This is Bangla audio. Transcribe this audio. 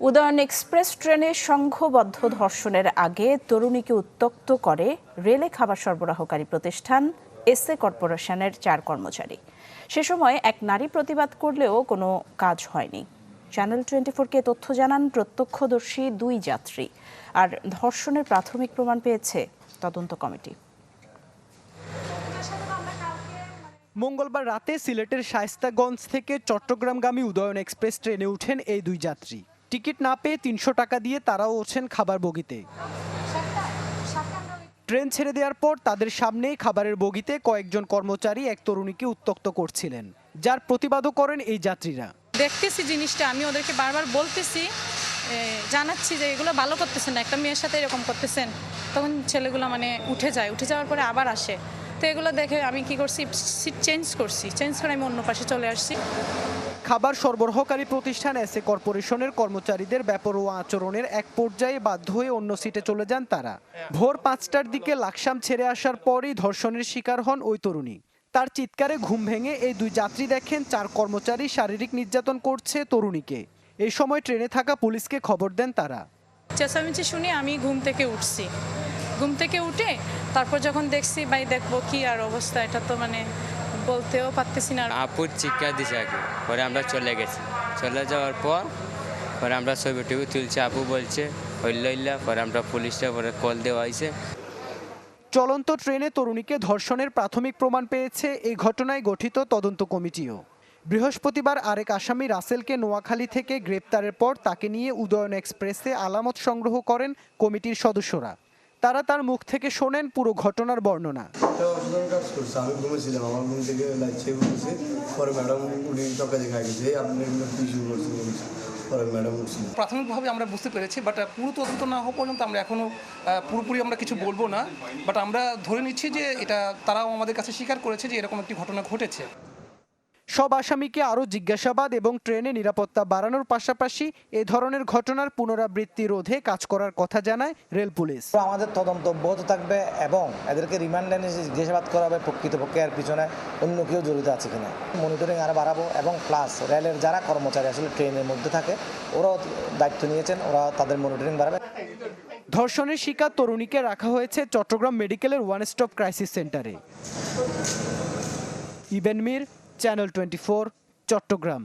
উদয়ন এক্সপ্রেস ট্রেনে সংঘবদ্ধ ধর্ষণের আগে তরুণীকে উত্তক্ত করে রেলে খাবার সরবরাহকারী প্রতিষ্ঠান এসএ কর্পোরেশনের চার কর্মচারী। সে সময় এক নারী প্রতিবাদ করলেও কোনো কাজ হয়নি। চ্যানেল টোয়েন্টি ফোরকে তথ্য জানান, প্রত্যক্ষদর্শী দুই যাত্রী। আর ধর্ষণের প্রাথমিক প্রমাণ পেয়েছে তদন্ত কমিটি। মঙ্গলবার রাতে সিলেটের শায়স্তাগঞ্জ থেকে চট্টগ্রামগামী উদয়ন এক্সপ্রেস ট্রেনে উঠেন এই দুই যাত্রী। টিকিট না পেয়ে তিনশো টাকা দিয়ে তারাও ওঠেন খাবার বগিতে। ট্রেন ছেড়ে দেওয়ার পর তাদের সামনেই খাবারের বগিতে কয়েকজন কর্মচারী এক তরুণীকে উত্তক্ত করছিলেন, যার প্রতিবাদও করেন এই যাত্রীরা। দেখতেছি জিনিসটা, আমি ওদেরকে বারবার বলতেছি জানাচ্ছি যে এগুলো ভালো করতেছেন না, একটা মেয়ের সাথে এরকম করতেছেন, তখন ছেলেগুলো মানে উঠে যায়, উঠে যাওয়ার পরে আবার আসে। তো এগুলো দেখে আমি কি করছি সিট চেঞ্জ করছি। চেঞ্জ করে আমি অন্য পাশে চলে আসছি। খাবার সরবরাহকারী প্রতিষ্ঠান এসএ কর্পোরেশনের কর্মচারীদের ব্যাপরোয়া আচরণের এক পর্যায়ে বাধ্য হয়ে অন্য সিটে চলে যান তারা। ভোর পাঁচটার দিকে লাকসাম ছেড়ে আসার পরই ধর্ষণের শিকার হন ওই তরুণী। তার চিৎকারে ঘুম ভেঙে এই দুই যাত্রী দেখেন চার কর্মচারী শারীরিক নির্যাতন করছে তরুণীকে। এই সময় ট্রেনে থাকা পুলিশকে খবর দেন তারা। চেঁচামেচি শুনে আমি ঘুম থেকে উঠছি। ঘুম থেকে উঠে তারপর যখন দেখছি ভাই দেখব কি আর অবস্থা এটা তো মানে বলতেও পারতেছি না আপুর চিৎকার দিছে আগে পরে আমরা চলে গেছি। চলে যাওয়ার পর পরে আমরা ছবি টবি তুলছি আপু বলছে হইল হইল্লা পরে আমরা পুলিশটা পরে কল দেওয়া হয়েছে চলন্ত ট্রেনে তরুণীকে ধর্ষণের প্রাথমিক প্রমাণ পেয়েছে এই ঘটনায় গঠিত তদন্ত কমিটিও। বৃহস্পতিবার আরেক আসামি রাসেলকে নোয়াখালী থেকে গ্রেপ্তারের পর তাকে নিয়ে উদয়ন এক্সপ্রেসে আলামত সংগ্রহ করেন কমিটির সদস্যরা। তারা তার মুখ থেকে শোনেন পুরো ঘটনার বর্ণনা। একটা অসাধারণ কাজ করছে। আমি ঘুমেছিলাম আমার ঘুম থেকে লাইছে উঠেছে পরে ম্যাডাম উনি টকা দেখা গেছে আপনি এগুলো করছেন? পরে ম্যাডাম উঠছিল প্রাথমিকভাবে আমরা বুঝতে পেরেছি বাট পুরো তদন্ত না হওয়া পর্যন্ত আমরা এখনও পুরোপুরি আমরা কিছু বলব না। বাট আমরা ধরে নিচ্ছি যে এটা তারাও আমাদের কাছে স্বীকার করেছে যে এরকম একটি ঘটনা ঘটেছে। সব আসামিকে আরও জিজ্ঞাসাবাদ এবং ট্রেনে নিরাপত্তা বাড়ানোর পাশাপাশি এ ধরনের ঘটনার পুনরাবৃত্তি রোধে কাজ করার কথা জানায় রেল পুলিশ। আমাদের তদন্ত অব্যাহত থাকবে এবং এদেরকে রিমান্ড এনে জিজ্ঞাসাবাদ করা হবে প্রকৃতপক্ষে এর পিছনে অন্য কেউ জড়িত আছে কিনা। মনিটরিং আরও বাড়াবো এবং প্লাস রেলের যারা কর্মচারী আসলে ট্রেনের মধ্যে থাকে ওরাও দায়িত্ব নিয়েছেন ওরা তাদের মনিটরিং বাড়াবে। ধর্ষণের শিকার তরুণীকে রাখা হয়েছে চট্টগ্রাম মেডিকেলের ওয়ান স্টপ ক্রাইসিস সেন্টারে। ইবেন মির চ্যানেল টোয়েন্টি চট্টগ্রাম